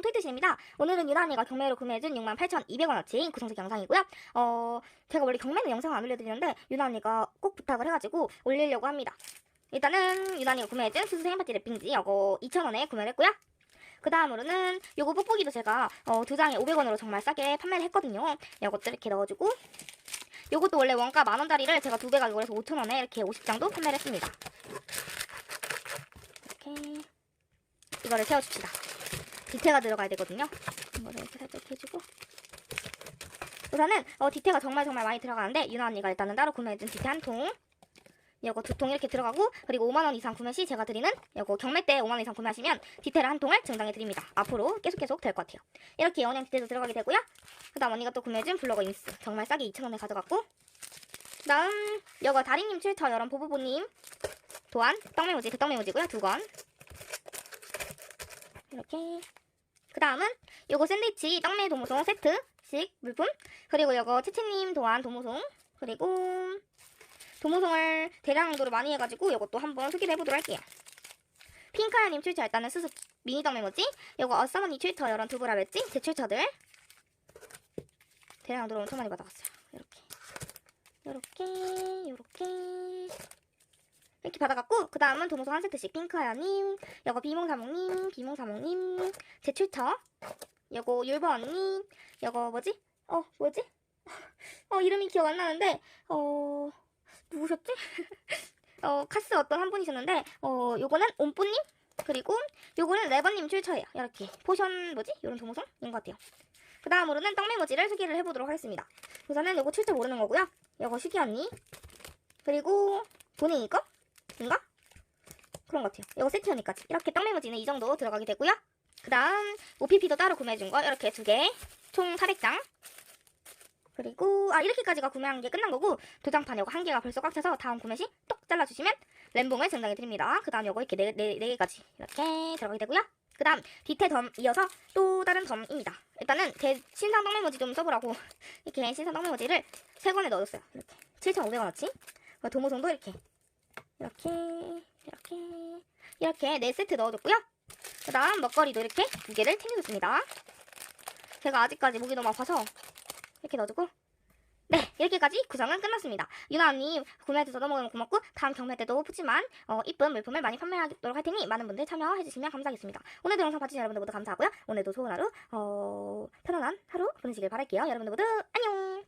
안녕 토이트신입니다. 오늘은 유나언니가 경매로 구매해준 68,200원어치인 구성색 영상이고요. 어, 제가 원래 경매는 영상을 안 올려드리는데 유나언니가 꼭 부탁을 해가지고 올리려고 합니다. 일단은 유나언니가 구매해준 수수 생파티 랩핑지 이거 2,000원에 구매를 했고요. 그 다음으로는 요거 뽁뽁이도 제가 어, 두 장에 500원으로 정말 싸게 판매를 했거든요. 요것도 이렇게 넣어주고 요것도 원래 원가 만원짜리를 제가 두 배 가격으로 해서 5,000원에 이렇게 50장도 판매를 했습니다. 이렇게 이거를 세워줍시다. 디테가 들어가야 되거든요. 이거를 이렇게 살짝 해주고 우선은 어, 디테가 정말 정말 많이 들어가는데 유나 언니가 일단은 따로 구매해준 디테 한 통. 이거 두 통 이렇게 들어가고 그리고 5만 원 이상 구매 시 제가 드리는 이거 경매 때 5만 원 이상 구매하시면 디테를 한 통을 증정해 드립니다. 앞으로 계속 계속 될 것 같아요. 이렇게 연행 디테도 들어가게 되고요. 그 다음 언니가 또 구매해준 블로거 인스 정말 싸게 2천 원에 가져갔고 그 다음 이거 다리님 출처 여런 보보보님 또한 떡메모지 대떡메모지고요 두 건. 이렇게 그 다음은 요거 샌드위치 떡메 도무송 세트식 물품. 그리고 요거 채채님 도안 도무송. 그리고 도무송을 대량으로 많이 해가지고 요것도 한번 소개를 해보도록 할게요. 핑카야님 출처 일단은 수습 미니 떡메모지? 요거 어싸머니 출처 이런 두부라 랬지? 제 출처들. 대량으로 엄청 많이 받아갔어요. 이렇게. 요렇게 요렇게 이렇게 받아갔고 그 다음은 도무소 한 세트씩 핑크하야님 여거 비몽사몽님 비몽사몽님 제 출처 여거 율버 언니 여거 뭐지? 어 뭐지? 어 이름이 기억 안 나는데 어 누구셨지? 어 카스 어떤 한 분이셨는데 어 요거는 옴뿌님 그리고 요거는 레버님 출처예요 이렇게 포션 뭐지? 요런 도무송인 것 같아요 그 다음으로는 떡메모지를 소개를 해보도록 하겠습니다 우선은 요거 출처 모르는 거고요 요거 슈기 언니 그리고 본인 이 거? 인가? 그런 것 같아요. 이거 세트 언니까지. 이렇게 떡 메모지는 이 정도 들어가게 되고요. 그 다음 OPP도 따로 구매해준 거 이렇게 두 개. 총 400장. 그리고 아 이렇게까지가 구매한 게 끝난 거고 도장판 이거 한 개가 벌써 꽉 차서 다음 구매 시 똑 잘라주시면 램봉을 증정해 드립니다. 그 다음 요거 이렇게 네, 네, 네 개까지 이렇게 들어가게 되고요. 그 다음 디테 덤 이어서 또 다른 덤입니다. 일단은 제 신상 떡 메모지 좀 써보라고 이렇게 신상 떡 메모지를 세 권에 넣어줬어요. 이렇게 7,500원어치. 도모송도 이렇게 이렇게 이렇게 이렇게 네 세트 넣어줬고요. 그 다음 먹거리도 이렇게 두 개를 챙겨줬습니다. 제가 아직까지 목이 너무 아파서 이렇게 넣어주고 네 이렇게까지 구성은 끝났습니다. 유나 언니 구매해줘서 너무 고맙고 다음 경매 때도 푸짐한 어, 이쁜 물품을 많이 판매하도록 할 테니 많은 분들 참여해주시면 감사하겠습니다. 오늘도 영상 봐주신 여러분들 모두 감사하고요. 오늘도 좋은 하루 어, 편안한 하루 보내시길 바랄게요. 여러분들 모두 안녕